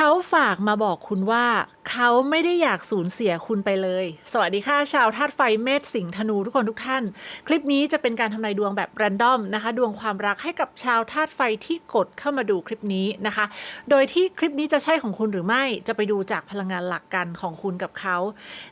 เขาฝากมาบอกคุณว่า เขาไม่ได้อยากสูญเสียคุณไปเลย สวัสดีค่ะ ชาวธาตุไฟเมษสิงห์ธนูทุกคนทุกท่าน คลิปนี้จะเป็นการทำนายดวงแบบแรนดอมนะคะ ดวงความรักให้กับชาวธาตุไฟที่กดเข้ามาดูคลิปนี้นะคะ โดยที่คลิปนี้จะใช่ของคุณหรือไม่จะไปดูจากพลังงานหลักกันของคุณกับเขา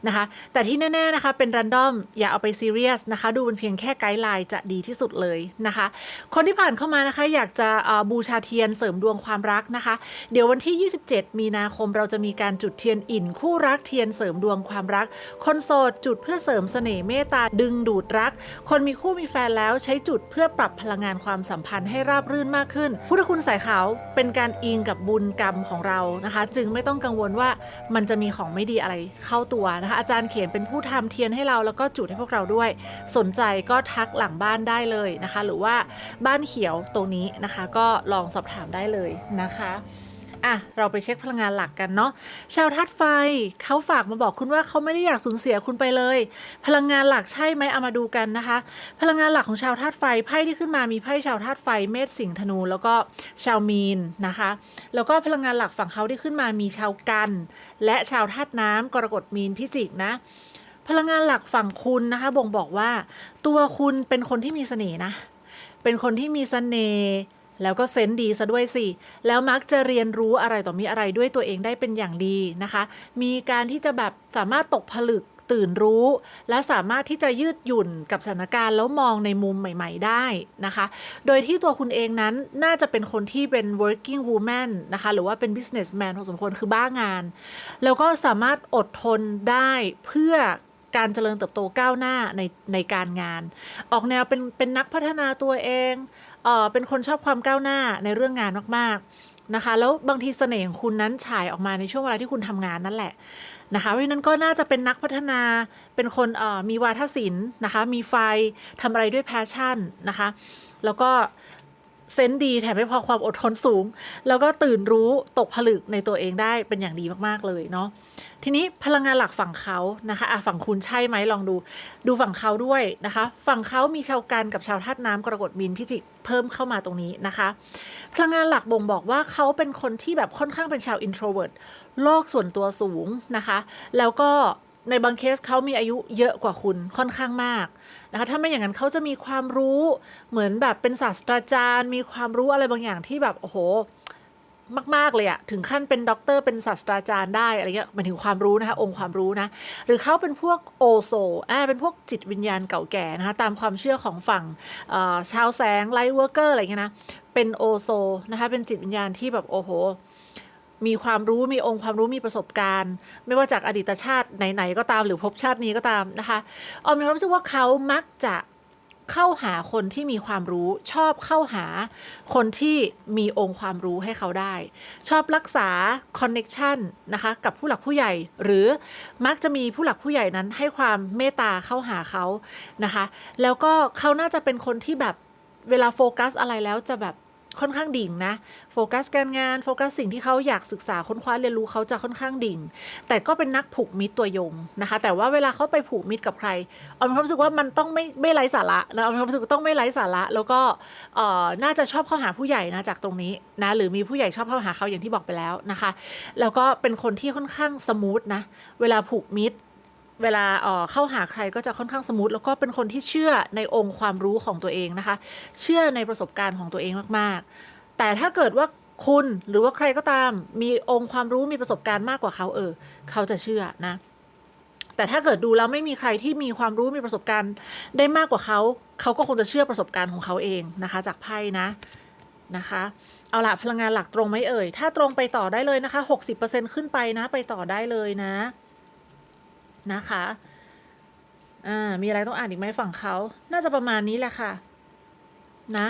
นะคะ แต่ที่แน่ๆนะคะเป็นแรนดอมอย่าเอาไปซีเรียสนะคะ ดูเป็นเพียงแค่ไกด์ไลน์จะดีที่สุดเลยนะคะ คนที่ผ่านเข้ามานะคะ อยากจะบูชาเทียนเสริมดวงความรักนะคะ เดี๋ยววันที่ 27 มีนาคมเราจะมีการจุดเทียนอิ่นคู่รักเทียนเสริมดวงความรัก คนโสดจุดเพื่อเสริมเสน่ห์เมตตาดึงดูดรัก คนมีคู่มีแฟนแล้วใช้จุดเพื่อปรับพลังงานความสัมพันธ์ให้ราบรื่นมากขึ้น พุทธคุณสายขาวเป็นการอิงกับบุญกรรมของเรานะคะ จึงไม่ต้องกังวลว่ามันจะมีของไม่ดีอะไรเข้าตัวนะคะ อาจารย์เขียนเป็นผู้ทำเทียนให้เราแล้วก็จุดให้พวกเราด้วย สนใจก็ทักหลังบ้านได้เลยนะคะ หรือว่าบ้านเขียวตรงนี้นะคะ ก็ลองสอบถามได้เลยนะคะ อะเราไปเช็คพลังงานหลักกันเนาะชาวธาตุไฟเขาฝากมาบอกคุณว่าเขาไม่ได้อยากสูญเสียคุณไปเลย พลังงานหลักใช่ไหมเอามาดูกันนะคะ พลังงานหลักของชาวธาตุไฟไพ่ที่ขึ้นมามีไพ่ชาวธาตุไฟเมษสิงห์ธนู แล้วก็ชาวมีนนะคะ แล้วก็พลังงานหลักฝั่งเขาที่ขึ้นมามีชาวกัน และชาวธาตุน้ำกรกฎมีนพิจิกนะพลังงานหลักฝั่งคุณนะคะบ่งบอกว่า ตัวคุณเป็นคนที่มีเสน่ห์นะ เป็นคนที่มีเสน่ห์ แล้วก็เซนดีซะด้วยสิ แล้วมักจะเรียนรู้อะไรต่อมีอะไรด้วยตัวเองได้เป็นอย่างดีนะคะ มีการที่จะแบบสามารถตกผลึกตื่นรู้ และสามารถที่จะยืดหยุ่นกับสถานการณ์แล้วมองในมุมใหม่ ๆ ได้นะคะ โดยที่ตัวคุณเองนั้นน่าจะเป็นคนที่เป็น working woman นะคะ หรือว่าเป็น businessman พอสมควรคือบ้างาน แล้วก็สามารถอดทนได้เพื่อการเจริญเติบโตก้าวหน้าในในการงาน ออกแนวเป็นเป็นนักพัฒนาตัวเอง เออเป็นคนชอบความก้าวหน้าในเรื่องงานมากๆนะคะ แล้วบางทีเสน่ห์ของคุณนั้นฉายออกมาในช่วงเวลาที่คุณทำงานนั่นแหละนะคะเพราะฉะนั้นก็น่าจะเป็นนักพัฒนาเป็นคนเออมีวาทศิลป์นะคะ มีไฟทำอะไรด้วยแพชชั่นนะคะ แล้วก็ เซนส์ดีแถมไม่พอความอดทนสูง แล้วก็ตื่นรู้ตกผลึกในตัวเองได้เป็นอย่างดีมากๆเลยเนาะทีนี้พลังงานหลักฝั่งเขานะคะอะฝั่งคุณใช่ไหมลองดู ดูฝั่งเขาด้วยนะคะ ฝั่งเขามีชาวกันกับชาวธาตุน้ำกรกฎมีนพิจิกเพิ่มเข้ามาตรงนี้นะคะ พลังงานหลักบ่งบอกว่าเขาเป็นคนที่แบบค่อนข้างเป็นชาว introvert โลกส่วนตัวสูงนะคะ แล้วก็ ในบางเคสเขามีอายุเยอะกว่าคุณค่อนข้างมากนะคะถ้าไม่อย่างนั้นเขาจะมีความรู้เหมือนแบบเป็นศาสตราจารย์ มีความรู้อะไรบางอย่างที่แบบโอ้โหมาก ๆ เลยอะถึงขั้นเป็นด็อกเตอร์เป็นศาสตราจารย์ได้อะไรเงี้ยหมายถึงความรู้นะคะ องค์ความรู้นะ หรือเขาเป็นพวกโอโซอ่าเป็นพวกจิตวิญญาณเก่าแก่นะคะ ตามความเชื่อของฝั่งชาวแสงไลท์เวิร์กเกอร์อะไรเงี้ยนะ เป็นโอโซนะคะ เป็นจิตวิญญาณที่แบบโอ้โห มีความรู้มีองค์ความรู้มีประสบการณ์ ไม่ว่าจากอดีตชาติไหนๆก็ตามหรือภพชาตินี้ก็ตามนะคะออมมีความรู้สึกว่าเขามักจะเข้าหาคนที่มีความรู้ชอบเข้าหาคนที่มีองค์ความรู้ให้เขาได้ ชอบรักษาคอนเน็ชันนะคะกับผู้หลักผู้ใหญ่ หรือมักจะมีผู้หลักผู้ใหญ่นั้นให้ความเมตตาเข้าหาเขานะคะ แล้วก็เขาน่าจะเป็นคนที่แบบเวลาโฟกัสอะไรแล้วจะแบบ ค่อนข้างดิ่งนะ โฟกัสการงานโฟกัสสิ่งที่เขาอยากศึกษาค้นคว้าเรียนรู้เขาจะค่อนข้างดิ่ง แต่ก็เป็นนักผูกมิตรตัวยงนะคะ แต่ว่าเวลาเขาไปผูกมิตรกับใครออมมีความรู้สึกว่ามันต้องไม่ไม่ไร้สาระนะออมมีความรู้สึกต้องไม่ไร้สาระ แล้วก็น่าจะชอบเข้าหาผู้ใหญ่นะจากตรงนี้นะหรือมีผู้ใหญ่ชอบเข้าหาเขาอย่างที่บอกไปแล้วนะคะ แล้วก็เป็นคนที่ค่อนข้างสมูทนะเวลาผูกมิตร เวลาเข้าหาใครก็จะค่อนข้างสมูทแล้วก็เป็นคนที่เชื่อในองค์ความรู้ของตัวเองนะคะ เชื่อในประสบการณ์ของตัวเองมากๆ แต่ถ้าเกิดว่าคุณหรือว่าใครก็ตามมีองค์ความรู้มีประสบการณ์มากกว่าเขาเออ เขาจะเชื่อนะ แต่ถ้าเกิดดูแล้วไม่มีใครที่มีความรู้มีประสบการณ์ได้มากกว่าเขา เขาก็คงจะเชื่อประสบการณ์ของเขาเองนะคะ จากไพ่นะนะคะ เอาละพลังงานหลักตรงไหมเอ่ย ถ้าตรงไปต่อได้เลยนะคะหกสิบเปอร์เซ็นขึ้นไปนะ ไปต่อได้เลยนะ นะคะอ่ามีอะไรต้องอ่านอีกไหมฝั่งเขาน่าจะประมาณนี้แหละค่ะ นะ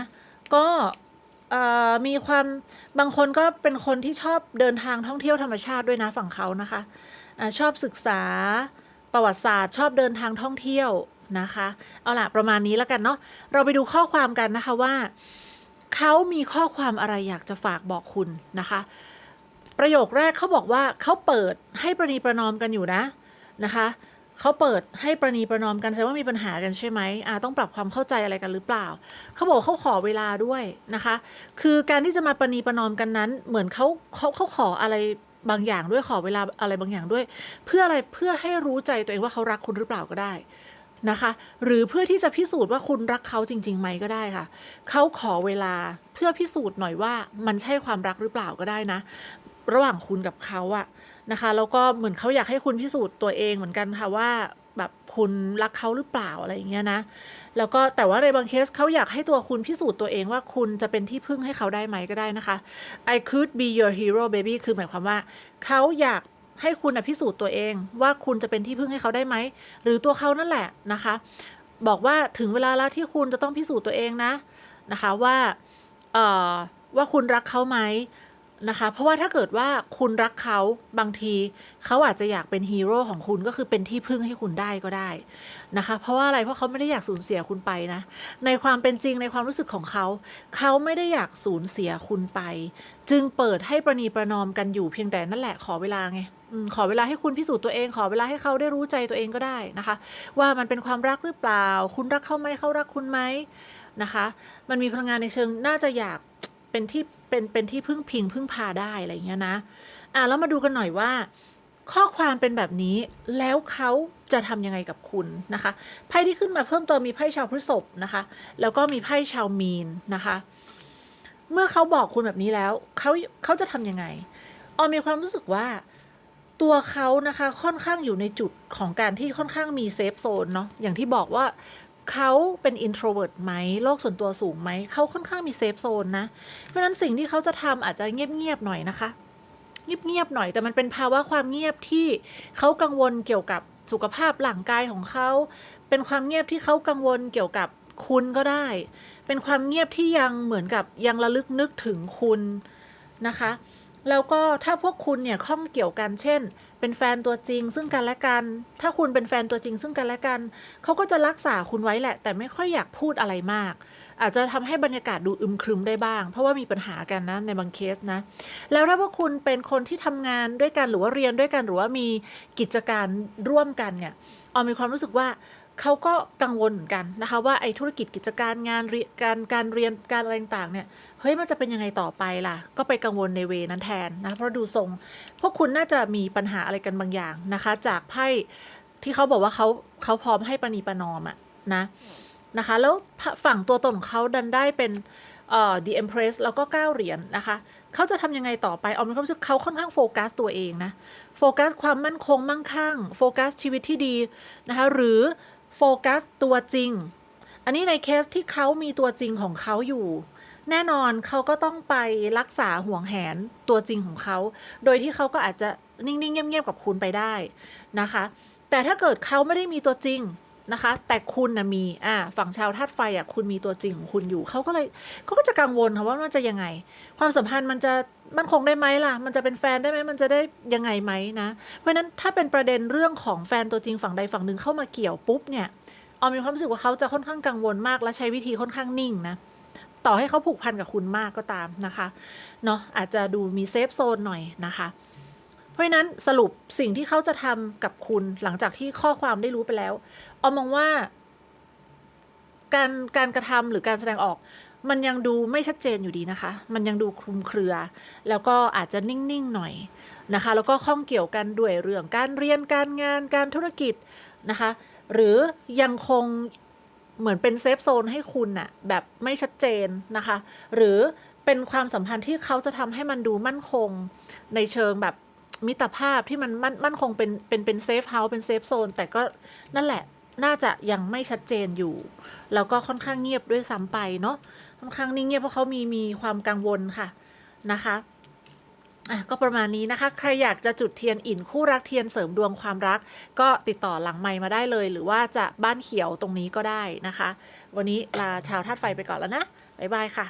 ก็เอ่อมีความบางคนก็เป็นคนที่ชอบเดินทางท่องเที่ยวธรรมชาติด้วยนะฝั่งเขานะคะอ่าชอบศึกษาประวัติศาสตร์ ชอบเดินทางท่องเที่ยวนะคะ เอาล่ะประมาณนี้แล้วกันเนาะเราไปดูข้อความกันนะคะว่าเขามีข้อความอะไรอยากจะฝากบอกคุณนะคะ ประโยคแรกเขาบอกว่าเขาเปิดให้ประนีประนอมกันอยู่นะ นะคะเขาเปิดให้ประนีประนอมกันแสดงว่ามีปัญหากันใช่ไหมอ่าต้องปรับความเข้าใจอะไรกันหรือเปล่า เขาบอกเขาขอเวลาด้วยนะคะ คือการที่จะมาประนีประนอมกันนั้น เหมือนเขาเขาเขาขออะไรบางอย่างด้วยขอเวลาอะไรบางอย่างด้วย เพื่ออะไรเพื่อให้รู้ใจตัวเองว่าเขารักคุณหรือเปล่าก็ได้นะคะ หรือเพื่อที่จะพิสูจน์ว่าคุณรักเขาจริงๆไหมก็ได้ค่ะเขาขอเวลาเพื่อพิสูจน์หน่อยว่ามันใช่ความรักหรือเปล่าก็ได้นะ ระหว่างคุณกับเขาอะ นะคะแล้วก็เหมือนเขาอยากให้คุณพิสูจน์ตัวเองเหมือนกันค่ะว่าแบบคุณรักเขาหรือเปล่าอะไรอย่างเงี้ยนะ แล้วก็แต่ว่าในบางเคสเขาอยากให้ตัวคุณพิสูจน์ตัวเองว่าคุณจะเป็นที่พึ่งให้เขาได้ไหมก็ได้นะคะ I could be your hero baby คือหมายความว่าเขาอยากให้คุณน่ะพิสูจน์ตัวเอง ว่าคุณจะเป็นที่พึ่งให้เขาได้ไหม หรือตัวเขานั่นแหละนะคะ บอกว่าถึงเวลาแล้วที่คุณจะต้องพิสูจน์ตัวเองนะนะคะว่าเอ่อว่าคุณรักเขาไหม นะคะ เพราะว่าถ้าเกิดว่าคุณรักเขาบางทีเขาอาจจะอยากเป็นฮีโร่ของคุณก็คือเป็นที่พึ่งให้คุณได้ก็ได้นะคะ เพราะว่าอะไรเพราะเขาไม่ได้อยากสูญเสียคุณไปนะ ในความเป็นจริงในความรู้สึกของเขา เขาไม่ได้อยากสูญเสียคุณไป จึงเปิดให้ประนีประนอมกันอยู่เพียงแต่นั่นแหละขอเวลาไงขอเวลาให้คุณพิสูจน์ตัวเอง ขอเวลาให้เขาได้รู้ใจตัวเองก็ได้นะคะ ว่ามันเป็นความรักหรือเปล่า คุณรักเขาไหมเขารักคุณไหมนะคะ มันมีพลังงานในเชิงน่าจะอยาก เป็นที่เป็นเป็นที่พึ่งพิงพึ่งพาได้อะไรอย่างเงี้ยนะ อะแล้วมาดูกันหน่อยว่า ข้อความเป็นแบบนี้แล้วเขาจะทำยังไงกับคุณนะคะไพ่ที่ขึ้นมาเพิ่มเติมมีไพ่ชาวพฤษภนะคะ แล้วก็มีไพ่ชาวมีนนะคะ เมื่อเขาบอกคุณแบบนี้แล้วเขาเขาจะทำยังไงออมมีความรู้สึกว่าตัวเขานะคะค่อนข้างอยู่ในจุดของการที่ค่อนข้างมีเซฟโซนเนาะอย่างที่บอกว่า เขาเป็น introvert ไหมโลกส่วนตัวสูงไหม เขาค่อนข้างมีเซฟโซนนะ เพราะฉะนั้นสิ่งที่เขาจะทำอาจจะเงียบๆหน่อยนะคะ เงียบๆหน่อยแต่มันเป็นภาวะความเงียบที่เขากังวลเกี่ยวกับสุขภาพร่างกายของเขา เป็นความเงียบที่เขากังวลเกี่ยวกับคุณก็ได้ เป็นความเงียบที่ยังเหมือนกับยังระลึกนึกถึงคุณนะคะ แล้วก็ถ้าพวกคุณเนี่ยข้องเกี่ยวกันเช่น เป็นแฟนตัวจริงซึ่งกันและกัน ถ้าคุณเป็นแฟนตัวจริงซึ่งกันและกันเขาก็จะรักษาคุณไว้แหละ แต่ไม่ค่อยอยากพูดอะไรมาก อาจจะทำให้บรรยากาศดูอึมครึมได้บ้าง เพราะว่ามีปัญหากันนะในบางเคสนะ แล้วถ้าพวกคุณเป็นคนที่ทำงานด้วยกันหรือว่าเรียนด้วยกันหรือว่ามีกิจการร่วมกันเนี่ยออมมีความรู้สึกว่า เขาก็กังวลเหมือนกันนะคะว่าไอ้ธุรกิจกิจการงานการการเรียนการอะไรต่างเนี่ยเฮ้ยมันจะเป็นยังไงต่อไปล่ะ ก็ไปกังวลในเวนั้นแทนนะเพราะดูทรงพวกคุณน่าจะมีปัญหาอะไรกันบางอย่างนะคะ จากไพ่ที่เขาบอกว่าเขาเขาพร้อมให้ปณีปนอมอะนะนะคะแล้วฝั่งตัวตนของเขาดันได้เป็นเอ่อ The Empress แล้วก็9เหรียญนะคะเขาจะทำยังไงต่อไปออมมีความรู้สึกเขาค่อนข้างโฟกัสตัวเองนะโฟกัสความมั่นคงมั่งคั่งโฟกัสชีวิตที่ดีนะคะหรือ โฟกัสตัวจริง อันนี้ในเคสที่เขามีตัวจริงของเขาอยู่ แน่นอนเขาก็ต้องไปรักษาห่วงแหนตัวจริงของเขา โดยที่เขาก็อาจจะนิ่งๆเงียบๆกับคุณไปได้นะคะ แต่ถ้าเกิดเขาไม่ได้มีตัวจริง นะคะ แต่คุณนะมีอ่าฝั่งชาวธาตุไฟอะคุณมีตัวจริงของคุณอยู่เขาก็เลยเขาก็จะกังวลค่ะว่ามันจะยังไง ความสัมพันธ์มันจะมันคงได้ไหมล่ะ มันจะเป็นแฟนได้ไหมมันจะได้ยังไงไหมนะเพราะฉะนั้นถ้าเป็นประเด็นเรื่องของแฟนตัวจริงฝั่งใดฝั่งหนึ่งเข้ามาเกี่ยวปุ๊บเนี่ยออมมีความรู้สึกว่าเขาจะค่อนข้างกังวลมากและใช้วิธีค่อนข้างนิ่งนะต่อให้เขาผูกพันกับคุณมากก็ตามนะคะเนาะอาจจะดูมีเซฟโซนหน่อยนะคะ เพราะฉะนั้นสรุปสิ่งที่เขาจะทำกับคุณหลังจากที่ข้อความได้รู้ไปแล้วออมมองว่า การการกระทำหรือการแสดงออก มันยังดูไม่ชัดเจนอยู่ดีนะคะ มันยังดูคลุมเครือ แล้วก็อาจจะนิ่งๆหน่อยนะคะ แล้วก็ข้องเกี่ยวกันด้วยเรื่องการเรียนการงานการธุรกิจนะคะ หรือยังคงเหมือนเป็นเซฟโซนให้คุณน่ะแบบไม่ชัดเจนนะคะ หรือเป็นความสัมพันธ์ที่เขาจะทำให้มันดูมั่นคงในเชิงแบบ มิตรภาพที่มันมั่นมั่นคงเป็นเป็นเป็นเซฟเฮาส์เป็นเซฟโซนแต่ก็นั่นแหละน่าจะยังไม่ชัดเจนอยู่ แล้วก็ค่อนข้างเงียบด้วยซ้ำไปเนาะค่อนข้างนิ่งเงียบเพราะเขามีมีความกังวลค่ะนะคะอะก็ประมาณนี้นะคะ ใครอยากจะจุดเทียนอินคู่รักเทียนเสริมดวงความรัก ก็ติดต่อหลังไมมาได้เลย หรือว่าจะบ้านเขียวตรงนี้ก็ได้นะคะ วันนี้ลาชาวธาตุไฟไปก่อนแล้วนะบ๊ายบายค่ะ